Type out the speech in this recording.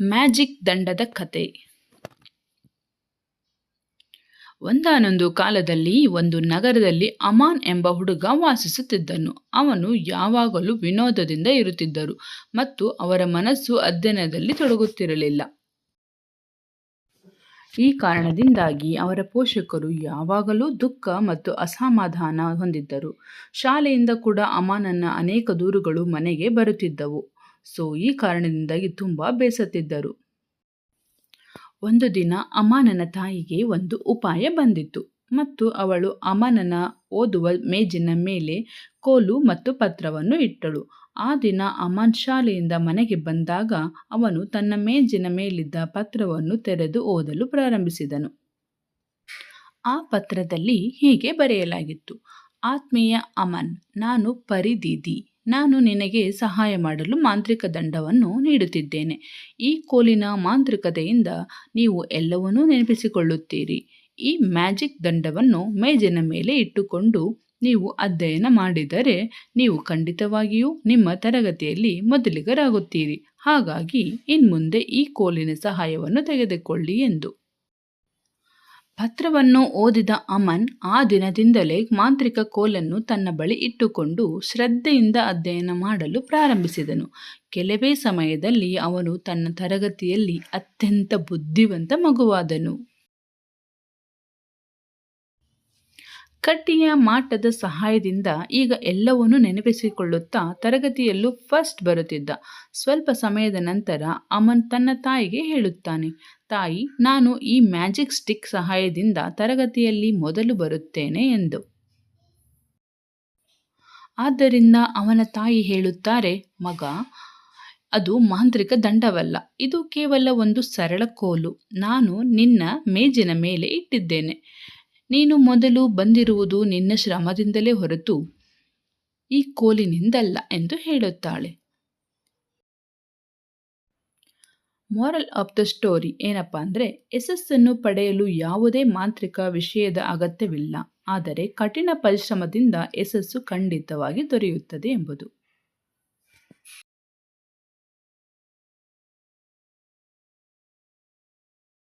Magic ದಂಡದ ಕತೆ. ಒಂದಾನೊಂದು ಕಾಲದಲ್ಲಿ ಒಂದು ನಗರದಲ್ಲಿ ಅಮಾನ್ ಎಂಬ ಹುಡುಗ ವಾಸಿಸುತ್ತಿದ್ದನು. ಅವನು ಯಾವಾಗಲೂ ವಿನೋದದಿಂದ ಇರುತ್ತಿದ್ದರು ಮತ್ತು ಅವರ ಮನಸ್ಸು ಅಧ್ಯಯನದಲ್ಲಿ ತೊಡಗುತ್ತಿರಲಿಲ್ಲ. ಈ ಕಾರಣದಿಂದಾಗಿ ಅವರ ಪೋಷಕರು ಯಾವಾಗಲೂ ದುಃಖ ಮತ್ತು ಅಸಮಾಧಾನ ಹೊಂದಿದ್ದರು. ಶಾಲೆಯಿಂದ ಕೂಡ ಅಮಾನನ ಅನೇಕ ದೂರುಗಳು ಮನೆಗೆ ಬರುತ್ತಿದ್ದವು. ಸೊ ಈ ಕಾರಣದಿಂದಾಗಿ ತುಂಬ ಬೇಸತ್ತಿದ್ದರು. ಒಂದು ದಿನ ಅಮಾನನ ತಾಯಿಗೆ ಒಂದು ಉಪಾಯ ಬಂದಿತ್ತು ಮತ್ತು ಅವಳು ಅಮಾನನ ಓದುವ ಮೇಜಿನ ಮೇಲೆ ಕೋಲು ಮತ್ತು ಪತ್ರವನ್ನು ಇಟ್ಟಳು. ಆ ದಿನ ಅಮ್ಮನ್ ಶಾಲೆಯಿಂದ ಮನೆಗೆ ಬಂದಾಗ ಅವನು ತನ್ನ ಮೇಜಿನ ಮೇಲಿದ್ದ ಪತ್ರವನ್ನು ತೆರೆದು ಓದಲು ಪ್ರಾರಂಭಿಸಿದನು. ಆ ಪತ್ರದಲ್ಲಿ ಹೀಗೆ ಬರೆಯಲಾಗಿತ್ತು, ಆತ್ಮೀಯ ಅಮನ್, ನಾನು ಪರಿದೀದಿ ನಾನು ನಿನಗೆ ಸಹಾಯ ಮಾಡಲು ಮಾಂತ್ರಿಕ ದಂಡವನ್ನು ನೀಡುತ್ತಿದ್ದೇನೆ. ಈ ಕೋಲಿನ ಮಾಂತ್ರಿಕತೆಯಿಂದ ನೀವು ಎಲ್ಲವನ್ನೂ ನೆನಪಿಸಿಕೊಳ್ಳುತ್ತೀರಿ. ಈ ಮ್ಯಾಜಿಕ್ ದಂಡವನ್ನು ಮೇಜಿನ ಮೇಲೆ ಇಟ್ಟುಕೊಂಡು ನೀವು ಅಧ್ಯಯನ ಮಾಡಿದರೆ ನೀವು ಖಂಡಿತವಾಗಿಯೂ ನಿಮ್ಮ ತರಗತಿಯಲ್ಲಿ ಮೊದಲಿಗರಾಗುತ್ತೀರಿ. ಹಾಗಾಗಿ ಇನ್ಮುಂದೆ ಈ ಕೋಲಿನ ಸಹಾಯವನ್ನು ತೆಗೆದುಕೊಳ್ಳಿ ಎಂದು. ಪತ್ರವನ್ನು ಓದಿದ ಅಮನ್ ಆ ದಿನದಿಂದಲೇ ಮಾಂತ್ರಿಕ ಕೋಲನ್ನು ತನ್ನ ಬಳಿ ಇಟ್ಟುಕೊಂಡು ಶ್ರದ್ಧೆಯಿಂದ ಅಧ್ಯಯನ ಮಾಡಲು ಪ್ರಾರಂಭಿಸಿದನು. ಕೆಲವೇ ಸಮಯದಲ್ಲಿ ಅವನು ತನ್ನ ತರಗತಿಯಲ್ಲಿ ಅತ್ಯಂತ ಬುದ್ಧಿವಂತ ಮಗುವಾದನು. ಕಟ್ಟಿಯ ಮಾಟದ ಸಹಾಯದಿಂದ ಈಗ ಎಲ್ಲವನ್ನೂ ನೆನಪಿಸಿಕೊಳ್ಳುತ್ತಾ ತರಗತಿಯಲ್ಲೂ ಫಸ್ಟ್ ಬರುತ್ತಿದ್ದ. ಸ್ವಲ್ಪ ಸಮಯದ ನಂತರ ಅಮನ್ ತನ್ನ ತಾಯಿಗೆ ಹೇಳುತ್ತಾನೆ, ತಾಯಿ, ನಾನು ಈ ಮ್ಯಾಜಿಕ್ ಸ್ಟಿಕ್ ಸಹಾಯದಿಂದ ತರಗತಿಯಲ್ಲಿ ಮೊದಲು ಬರುತ್ತೇನೆ ಎಂದು. ಆದ್ದರಿಂದ ಅವನ ತಾಯಿ ಹೇಳುತ್ತಾರೆ, ಮಗ, ಅದು ಮಾಂತ್ರಿಕ ದಂಡವಲ್ಲ. ಇದು ಕೇವಲ ಒಂದು ಸರಳ ಕೋಲು. ನಾನು ನಿನ್ನ ಮೇಜಿನ ಮೇಲೆ ಇಟ್ಟಿದ್ದೇನೆ. ನೀನು ಮೊದಲು ಬಂದಿರುವುದು ನಿನ್ನ ಶ್ರಮದಿಂದಲೇ ಹೊರತು ಈ ಕೋಲಿನಿಂದಲ್ಲ ಎಂದು ಹೇಳುತ್ತಾಳೆ. ಮಾರಲ್ ಆಫ್ ದ ಸ್ಟೋರಿ ಏನಪ್ಪ ಅಂದರೆ ಯಶಸ್ಸನ್ನು ಪಡೆಯಲು ಯಾವುದೇ ಮಾಂತ್ರಿಕ ವಿಷಯದ ಅಗತ್ಯವಿಲ್ಲ. ಆದರೆ ಕಠಿಣ ಪರಿಶ್ರಮದಿಂದ ಯಶಸ್ಸು ಖಂಡಿತವಾಗಿ ದೊರೆಯುತ್ತದೆ ಎಂಬುದು.